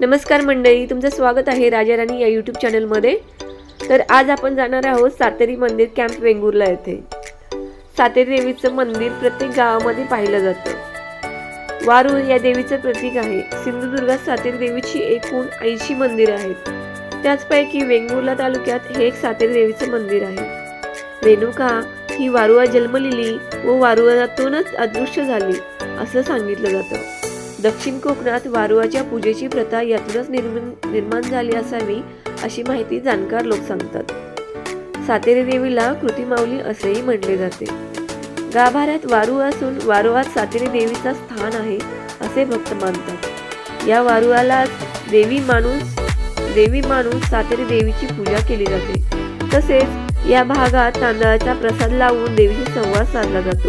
नमस्कार मंडळी तुमचं स्वागत आहे राजा राणी या यूट्यूब चॅनलमध्ये तर आज आपण जाणार आहोत सातेरी मंदिर कॅम्प वेंगुर्ला येथे. सातेरी देवीचं मंदिर प्रत्येक गावामध्ये पाहिलं जातं. वारूळ या देवीचं प्रतीक आहे. सिंधुदुर्गात सातेरी देवीची एकूण ऐंशी मंदिरं आहेत. त्याचपैकी वेंगुर्ला तालुक्यात हे एक सातेरी देवीचं मंदिर आहे. रेणुका ही वारुआ जन्मलेली व वारुळातूनच अदृश्य झाली असं सांगितलं जातं. दक्षिण कोकणात वारुळाच्या पूजेची प्रथा यातूनच निर्माण निर्माण झाली असावी अशी माहिती जाणकार लोक सांगतात. सातेरी देवीला कृतिमाऊली असेही म्हटले जाते. गाभाऱ्यात वारुळ असून वारुळात सातेरी देवीचा स्थान आहे असे भक्त मानतात. या वारुळाला देवी माणूस देवी माणूस सातेरी देवीची पूजा केली जाते. तसेच या भागात तांदळाचा प्रसाद लावून देवीशी संवाद साधला जातो.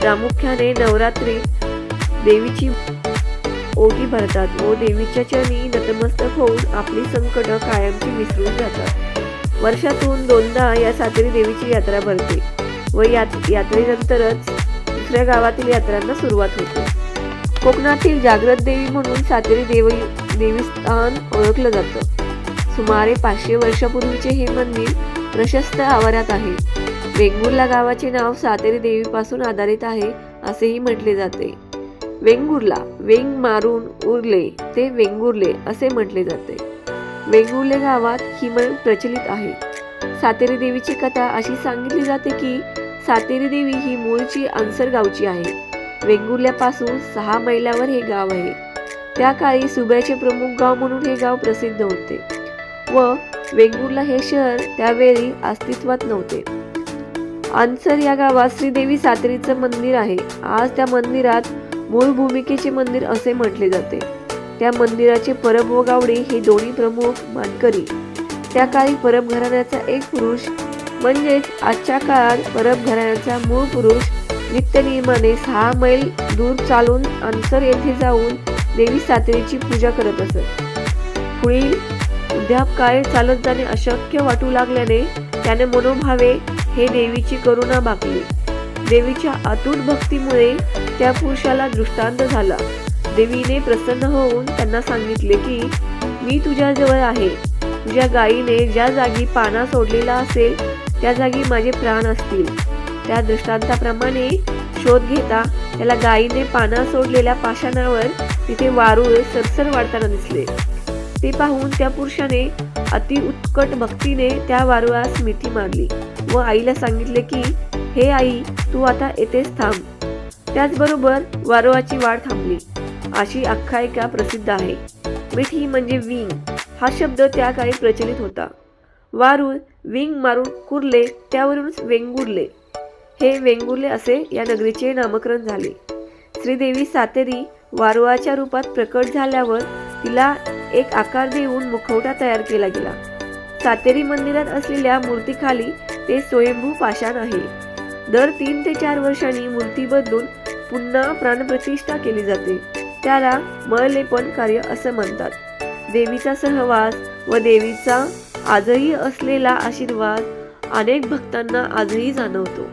प्रामुख्याने नवरात्रीत देवीची ओटी भरतात व देवीच्या चरणी नतमस्तक होऊन आपली संकट कायमची विसरून जातात. वर्षातून दोनदा या सातेरी देवीची यात्रा भरते व यात यात्रेनंतरच दुसऱ्या गावातील यात्रांना सुरुवात होते. कोकणातील जागृत देवी म्हणून सातेरी देवी देवीस्थान ओळखलं जातं. सुमारे पाचशे वर्षापूर्वीचे हे मंदिर प्रशस्त आवारात आहे. वेंगुर्ला गावाचे नाव सातेरी देवीपासून आधारित आहे असेही म्हटले जाते. वेंगुर्ला वेंग मारून उरले ते वेंगुर्ले असे म्हटले जाते. वेंगुर्ले गावात हिमय प्रचलित आहे. सातेरी देवीची कथा अशी सांगितली जाते की सातेरी देवी ही मूळची अंसर गावची आहे. वेंगुर्ल्यापासून सहा मैलावर हे गाव आहे. त्या काळी सुब्याचे प्रमुख गाव म्हणून हे गाव प्रसिद्ध होते. व वेंगुर्ला हे शहर त्यावेळी अस्तित्वात नव्हते. आन्सर या गावात श्रीदेवी सातेरीचं मंदिर आहे. आज त्या मंदिरात मूळ भूमिकेचे मंदिर असे म्हटले जाते. त्या मंदिराचे परब व गावडे हे दोन्ही प्रमुख मानकरी. त्या काळी परब घराण्याचा एक पुरुष म्हणजेच आजच्या काळात परब घराण्याचा मूळ पुरुष नित्यनियमाने सहा मैल दूर चालून अंतर येथे जाऊन देवी सातेरीची पूजा करत असत. पुढील उद्याप काळे चालत जाणे अशक्य वाटू लागल्याने त्याने मनोभावे हे देवीची करुणा बाकली देवीच्या अतूट भक्तीमुळे त्या पुरुषाला दृष्टांत झाला. देवीने प्रसन्न होऊन त्यांना सांगितले की मी तुझ्याजवळ आहे. तुझ्या गायीने ज्या जागी पाना सोडलेला असेल त्या जागी माझे प्राण असतील. त्या दृष्टांताप्रमाणे शोध घेता त्याला गायीने पाना सोडलेल्या पाषाणावर तिथे वारूळ सरसर वाढताना दिसले. ते पाहून त्या पुरुषाने अति उत्कट भक्तीने त्या वारुळास मिठी मारली व आईला सांगितले की हे आई तू आता येथेच थांब. त्याचबरोबर वारोवाची वाढ थांबली. अशी आख्यायिका प्रसिद्ध आहे. मिठी म्हणजे विंग. हा शब्द त्या काळी प्रचलित होता. वारूळ विंग मारून कुरले त्यावरूनच वेंगुर्ले. हे वेंगुर्ले असे या नगरीचे नामकरण झाले. श्रीदेवी सातेरी वारुळाच्या रूपात प्रकट झाल्यावर तिला एक आकार देऊन मुखवटा तयार केला गेला. सातेरी मंदिरात असलेल्या मूर्तीखाली ते स्वयंभू पाषाण आहे. दर तीन ते चार वर्षांनी मूर्ती बदलून पुन्हा प्राणप्रतिष्ठा केली जाते. त्याला मळलेपण कार्य असं म्हणतात. देवीचा सहवास व देवीचा आजही असलेला आशीर्वाद अनेक भक्तांना आजही जाणवतो.